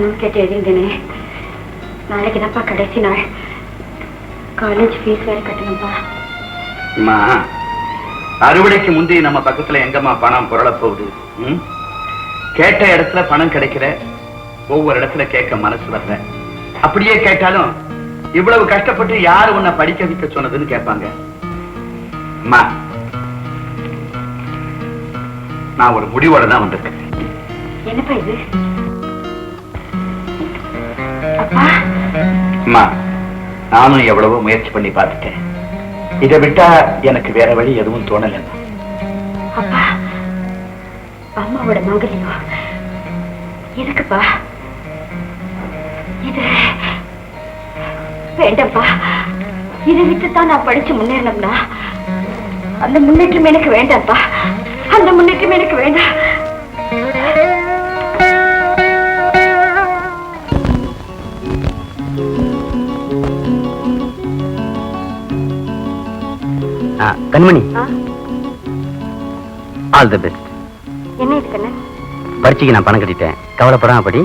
கட்டணும்னு கேட்டு எழுதியிருந்தேனே நாளைக்கு தான்ப்பா கடைசி நாள். காலேஜ் ஃபீஸ் வேற கட்டணும்ப்பா. அம்மா அறுவடைக்கு முந்தி நம்ம பக்கத்துல எங்கம்மா பணம் புரள போகுது? கேட்ட இடத்துல பணம் கிடைக்கல. ஒவ்வொரு இடத்துல கேட்க மனசு வரல. அப்படியே கேட்டாலும் இவ்வளவு கஷ்டப்பட்டு யாரு உன்னை படிக்க வைக்க சொன்னதுன்னு கேட்பாங்க. அம்மா நான் ஒரு முடிவோட தான் வந்திருக்கேன். என்னப்பா இது? அம்மா நானும் எவ்வளவோ முயற்சி பண்ணி பார்த்துட்டேன். இதை விட்டா எனக்கு வேற வழி எதுவும் தோணல அப்பா அம்மாவோட மங்கலியம் எதுக்குப்பா? இது வேண்டாம்ப்பா. இதை விட்டுத்தான் நான் படிச்சு முன்னேறணும்னா அந்த முன்னேற்றம் எனக்கு வேண்டாம்ப்பா. அந்த முன்னேற்றம் எனக்கு வேண்டாம். கண்மணி. ஆல் தி பெஸ்ட் என்ன இது கண்ணு? பரீட்சைக்கு நான் பணம் கட்டிட்டேன். கவலைப்படாம படி.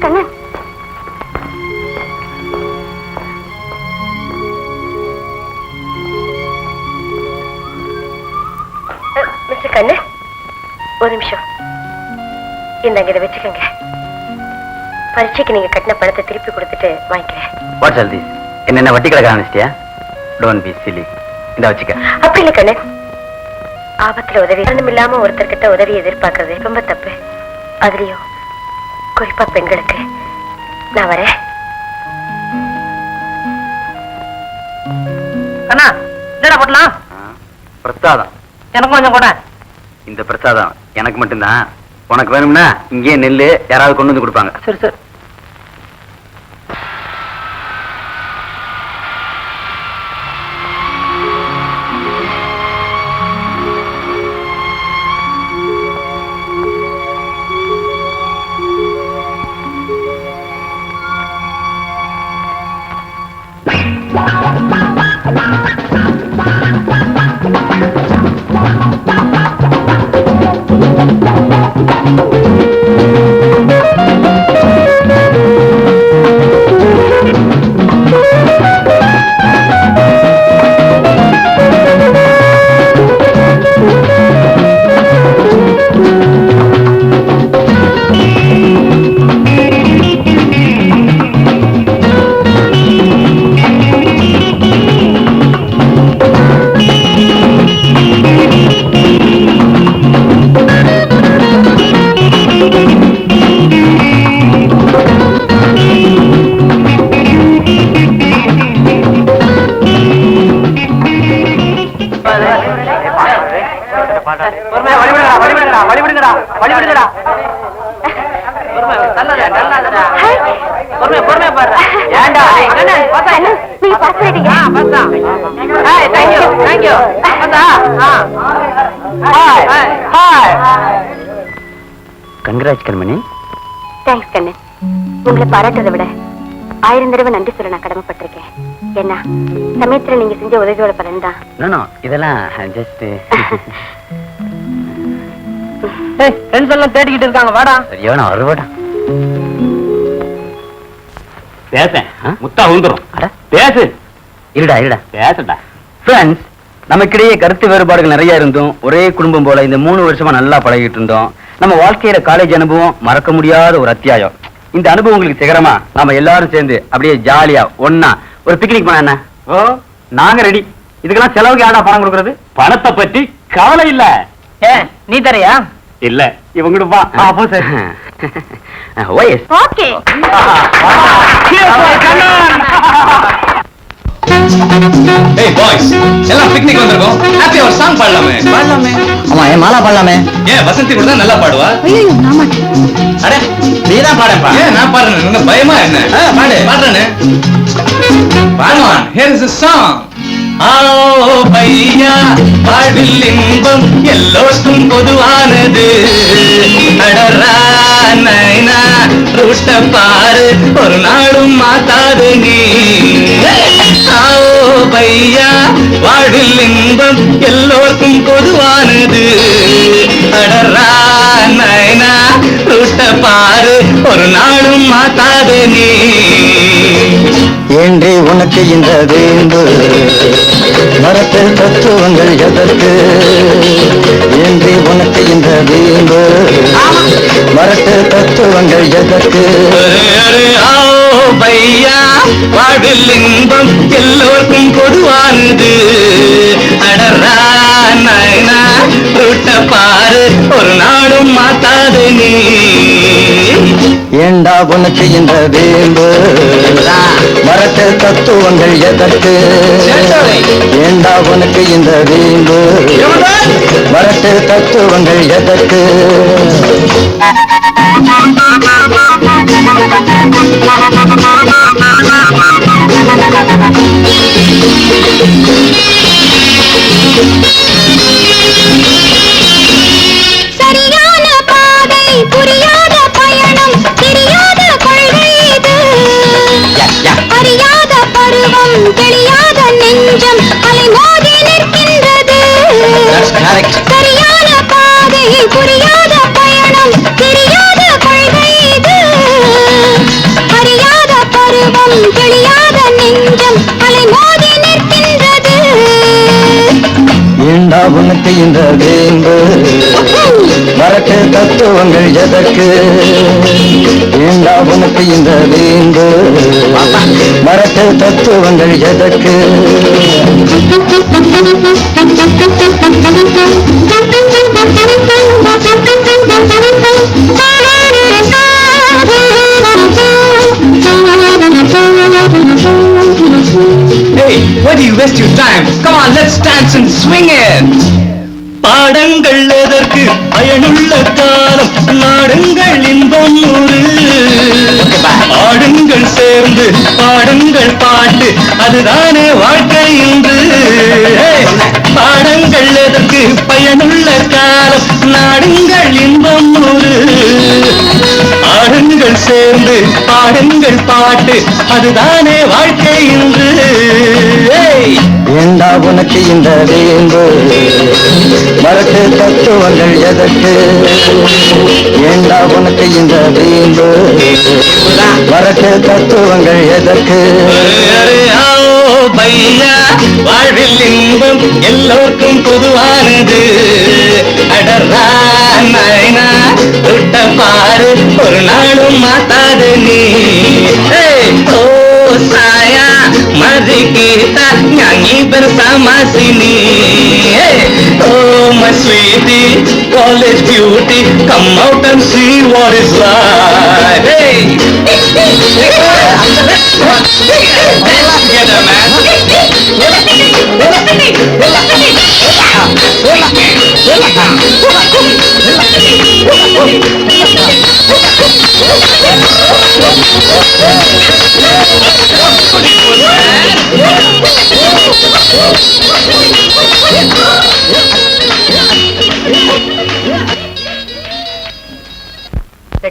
கண்ணு. ஒரு நிமிஷம். இந்தாங்க இதை வச்சுக்கோங்க. பரீட்சைக்கு நீங்க கட்டின பணத்தை திருப்பி கொடுத்துட்டு வாங்கிக்கிறேன். வாட்ஸ் ஆல் திஸ் என்ன வட்டி கணக்கு ஆரம்பிச்சிட்டியா டோன்ட் பி சிலி இந்த வச்சுக்க. அப்படி இல்லை கண்ணு. ஆபத்துல உதவி ஒண்ணும் இல்லாம ஒருத்தர்கிட்ட உதவி எதிர்பார்க்கறது ரொம்ப தப்பு. அதுலயும் குறிப்பா பெண்களுக்கு. நான் வரேன். கண்ணா என்னடா போட்டலாம் பிரசாதம். எனக்கும் கொஞ்சம் கூட. இந்த பிரசாதம் எனக்கு மட்டும்தான். உனக்கு வேணும்னா இங்கேயே நெல்லு யாராவது கொண்டு வந்து கொடுப்பாங்க. சரி சரி. கங்கராஜ் கண்மணி. தேங்க்ஸ் கண்ணு. உங்களை பாராட்டுறதை விட ஆயிரம் தடவை நன்றி சொல்ல நான் கடமைப்பட்டிருக்கேன். என்ன சமயத்துல நீங்க செஞ்ச உதவியோட பலன் தான். இதெல்லாம் ஃப்ரெண்ட்ஸ் எல்லாம் தேடிக்கிட்டு இருக்காங்க வாடா. சரியான அறுவடா. பேசேன் ஆ? முத்தா அட. பேசு. இருடா இருடா. பேசுடா. ஃப்ரெண்ட்ஸ் நமக்கிடையே கருத்து வேறுபாடுகள் நிறைய இருந்தும் ஒரே குடும்பம் போல இந்த மூணு வருஷமா நல்லா பழகிட்டு இருந்தோம். நம்ம வாழ்க்கையில காலேஜ் அனுபவம் மறக்க முடியாத ஒரு அத்தியாயம். இந்த அனுபவங்களுக்கு சிகரமா? நாம எல்லாரும் சேர்ந்து அப்படியே ஜாலியா ஒண்ணா. ஒரு பிக்னிக் போனா என்ன? ஓ நாங்க ரெடி இதுக்கெல்லாம் செலவுக்கு யாரா பணம் கொடுக்கறது? பணத்தை பத்தி கவலை இல்ல. ஏ நீ தரையா? இல்ல அப்போ சரி ஓஎஸ் ஓகே. ஏய் பாய்ஸ் எல்லாம் பிக்னிக் வந்திருக்கோம். ஹாப்பி ஒரு சாங் பாடலாமே. பாடலாமே. ஆமா ஏன் மாலா பாடலாமே? ஏன் வசந்தி கூட நல்லா பாடுவா? அட. நீ தான் பாடப்பா ஏன் நான் பாடுறேன் உங்க பயமா என்ன? பாடு. பாடுறேனே. பாடுவான். Here is a song. ஆ பையா வாழ்வில் இன்பம் எல்லோருக்கும் பொதுவானது. அடரா நைனா ரூட்ட பாரு ஒரு நாளும் மாத்தாது நீ. ஆ பையா வாழ்வில் இன்பம் எல்லோருக்கும் பொதுவானது. அடரா நைனா ரூட்ட பாரு ஒரு நாளும் மாத்தாது நீ. ஏன்றே உனக்கு இந்த வேம்பு மரத்தில் தத்துவங்கள் எதற்கு? ஏன்றே உனக்கு இந்த வேம்பு மரத்தில் தத்துவங்கள் எதற்கு? அரே, பையா வாழ்வில் இன்பம் எல்லோருக்கும் பொதுவானது. அடரா நைனா பாரு ஒரு நாடும் மாத்தாது நீ. ஏண்டா உனக்கு இந்த வேம்பு? மரத்து தத்துவங்கள் எதற்கு? ஏண்டா உனக்கு இந்த வேம்பு? மரத்து தத்துவங்கள் எதற்கு? சரியான சரியான பாதை புரியாத பயணம் தெரியாத கொள்கை இது. அறியாத பருவம் தெரியாத நெஞ்சம் அலைமோதி நிற்கின்றது. ஏண்டா உனக்கு இந்த வேம்பு மரட்டு தத்துவங்கள் எதற்கு? ஏண்டா உனக்கு இந்த வேம்பு மரட்டு தத்துவங்கள் எதற்கு? Why do you waste your time? Come on, let's dance and swing it! பாடங்கள் எதற்கு? பயனுள்ள காலம். நாடுங்கள் இன்பம் நூறு ஆடுங்கள் சேர்ந்து பாடுங்கள் பாட்டு. அதுதானே வாழ்க்கை Hey, பாடங்கள் எதற்கு பயனுள்ள காலம்? நாடுங்கள் இன்பம் நூறு. ஆடுங்கள் சேர்ந்து பாடுங்கள் பாட்டு அதுதானே வாழ்க்கை இன்று! ஏண்டா உனக்கு இந்த வேம்பு? மரட்டு தத்துவங்கள் எதற்கு? ஏண்டா உனக்கு இந்த வேம்பு? மரட்டு தத்துவங்கள் எதற்கு? பையா வாழ்வில் இன்பம் எல்லோருக்கும் பொதுவானது. அடரா நைனா தொட்ட பாரு ஒரு நாளும் மாத்தாது நீ. ஓ சா ಮರಿಕೇತ ಜ್ಞಾನಿಬರ ಸಮಾಸಿನಿ ಓ my sweetie college beauty come out and see what is life Hey!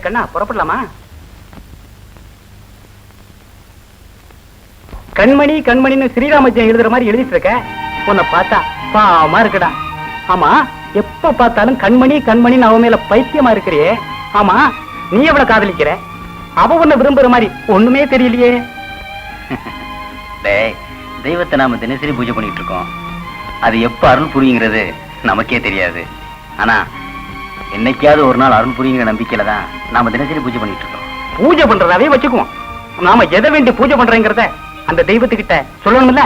கண்ணா புறப்படலாமா? கண்மணி கண்மணின்னு ஸ்ரீராமஜெயம் எழுதுற மாதிரி எழுதிட்டு இருக்க உன்னை பார்த்தா பாவமா இருக்குடா. ஆமா எப்ப பார்த்தாலும் கண்மணி கண்மணின்னு அவன் மேல பைத்தியமா இருக்கிறியே. ஆமா நீ எவ்வளவு காதலிக்கிற? அவ உன்னை விரும்புற மாதிரி ஒண்ணுமே தெரியலையே. டேய் தெய்வத்தை நாம தினசரி பூஜை பண்ணிட்டு இருக்கோம். அது எப்ப அருள் புரியுங்கிறது நமக்கே தெரியாது. ஆனா என்னைக்காவது ஒரு நாள் அருள் புரியுங்கிற நம்பிக்கையில தான் நாம தினசரி பூஜை பண்ணிட்டு இருக்கோம். பூஜை பண்றதாவே வச்சுக்குவோம். நாம எதை வேண்டி பூஜை பண்றேங்கிறத அந்த தெய்வத்துக்கிட்ட சொல்லணும்ல?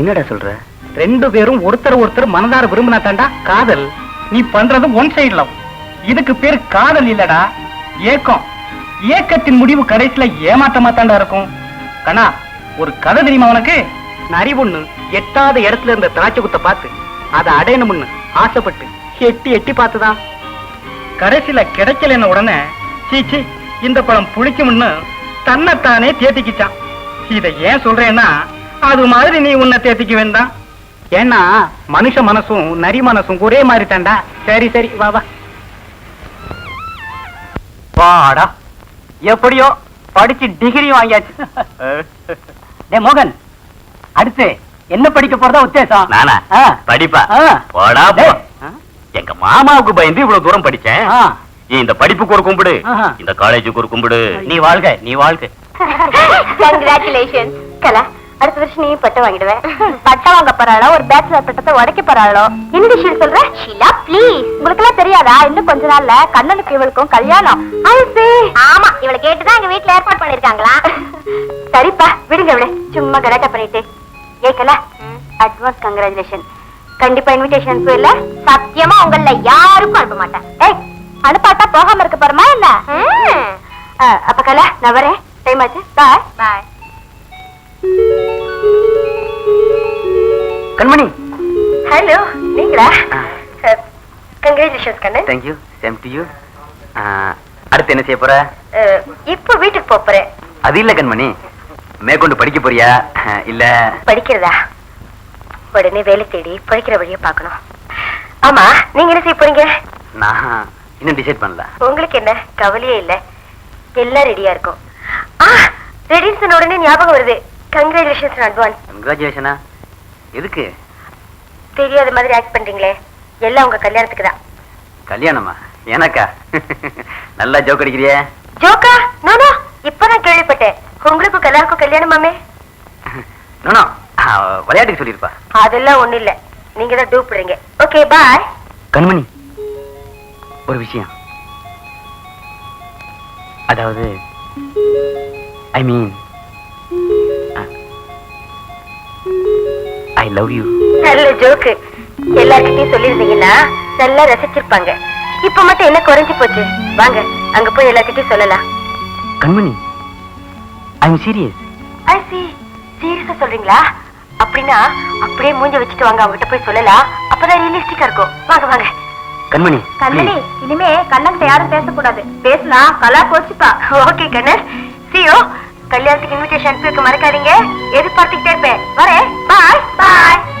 என்னடா சொல்ற? ரெண்டு பேரும் ஒருத்தர் ஒருத்தர் மனதார விரும்பினா தாண்டா காதல். நீ பண்றது ஒன் சைடு லவ். இதுக்கு பேர் காதல் இல்லடா ஏக்கம். இயக்கத்தின் முடிவு கடைசியில ஏமாற்றமா தாண்டா இருக்கும்? கண்ணா ஒரு கதை தெரியுமா உனக்கு? நரி ஒண்ணு எட்டாத இடத்துல இருந்த திராட்சை குத்த பார்த்து அதை அடையணும்னு ஆசைப்பட்டு எட்டி எட்டி பார்த்துதான் கடைசியில கிடைக்கலன்னு உடனே சீச்சி இந்த பழம் புளிக்கும்னு தன்னைத்தானே தேத்திக்கிச்சான். இதை ஏன் சொல்றேன்னா அது மாதிரி நீ உன்னை தேத்திக்க வேண்டாம் ஏன்னா மனுஷ மனசும் நரி மனசும் ஒரே மாதிரி தாண்டா. சரி சரி வா வா. வாடா. எப்படியோ படிச்சு டிகிரி வாங்கியாச்சு. டே மோகன் அடுத்து என்ன படிக்க போறதா உத்தேசம்? நானா. படிப்பா. போடா போ. எங்க மாமாவுக்கு பயந்து இவ்வளவு தூரம் படிச்சேன். இந்த படிப்புக்கு ஒரு கும்பிடு. இந்த காலேஜுக்கு ஒரு கும்பிடு. நீ வாழ்க நீ வாழ்க. கங்க்ராச்சுலேஷன் கலா அடுத்த வருஷம் நீயும் பட்டம் வாங்கிடுவேன் பட்டம் வாங்க போறாளோ ஒரு பேச்சுலர் பட்டத்தை உடைக்க போறாளோ. என்ன விஷயம் சொல்ற? ஷீலா ப்ளீஸ் உங்களுக்கு எல்லாம் தெரியாதா? இன்னும் கொஞ்ச நாள்ல கண்ணனுக்கு இவளுக்கும் கல்யாணம். ஆமா இவளை கேட்டுதான் எங்க வீட்டுல ஏற்பாடு பண்ணிருக்காங்களா? சரிப்பா விடுங்க இவளே சும்மா கலாட்டா பண்ணிட்டு. ஏக்கல அட்வான்ஸ் கங்க்ராச்சுலேஷன் கண்டிப்பா இன்விடேஷன் அனுப்புவில்ல சத்தியமா உங்கள யாருக்கும் அனுப்ப மாட்டேன். ஏய் அனுப்பாட்டா போகாம இருக்க போறமா என்ன? அப்ப கலா நான் வரேன். டைம் ஆச்சு. பாய் பாய் கண்மணி. ஹலோ நீங்களா? கங்க்ராச்சுலேஷன்ஸ் கண்ணு. தேங்க்யூ சேம் டு யூ அடுத்து என்ன செய்ய போற? இப்போ வீட்டுக்கு போறேன். அது இல்ல கண்மணி. மேற்கொண்டு படிக்க போறியா? இல்ல. படிக்கிறதா? உடனே வேலை தேடி படிக்கிற வழியை பார்க்கணும். ஆமா நீங்க என்ன செய்ய போறீங்க? நான் இன்னும் டிசைட் பண்ணல. உங்களுக்கு என்ன? கவலையே இல்ல. எல்லாம் ரெடியா இருக்கும். ஆ ரெடின்னு சொன்ன உடனே ஞாபகம் வருது. கங்க்ராச்சுலேஷன்ஸ் அட்வான்ஸ் கங்க்ராச்சுலேஷனா எதுக்கு? தெரியாத மாதிரி ஆக்ட் பண்றீங்களே. எல்லாம் உங்க கல்யாணத்துக்கு தான். கல்யாணமா? எனக்கா? நல்லா ஜோக் அடிக்கிறியே? ஜோக்கா நானா இப்பதான் கேள்விப்பட்டேன். உங்களுக்கும் கல்யாணுக்கும் கல்யாணமாமே? நோ விளையாட்டுக்கு சொல்லியிருப்பா. அதெல்லாம் ஒண்ணு இல்ல. நீங்க தான் டூப்பிடுறீங்க. ஓகே பாய் கண்மணி ஒரு விஷயம். அதாவது I mean I love you நல்ல ஜோக்கு எல்லார்கிட்டயும் சொல்லியிருந்தீங்கன்னா நல்லா ரசிச்சிருப்பாங்க. இப்ப மட்டும் என்ன குறைஞ்சு போச்சு? வாங்க அங்க போய் எல்லார்கிட்டயும் சொல்லலாம். கண்மணி ஐ சீரியஸ் ஐ சி சீரியஸா சொல்றீங்களா? அப்படின்னா அப்படியே மூஞ்ச வச்சுட்டு வாங்க அவங்ககிட்ட போய் சொல்லலாம். அப்பதான் ரியலிஸ்டிக்கா இருக்கும். வாங்க வாங்க. கண்மணி கண்ணனி இனிமே கண்ணன்கிட்ட யாரும் பேசக்கூடாது. பேசலாம் கலா போச்சுப்பா. ஓகே கண்ணன். சியோ கல்யாணத்துக்கு இன்விடேஷன் அனுப்பி மறக்காதீங்க. எதிர்பார்த்துக்கிட்டே இருப்பேன். வரேன். பாய் பாய்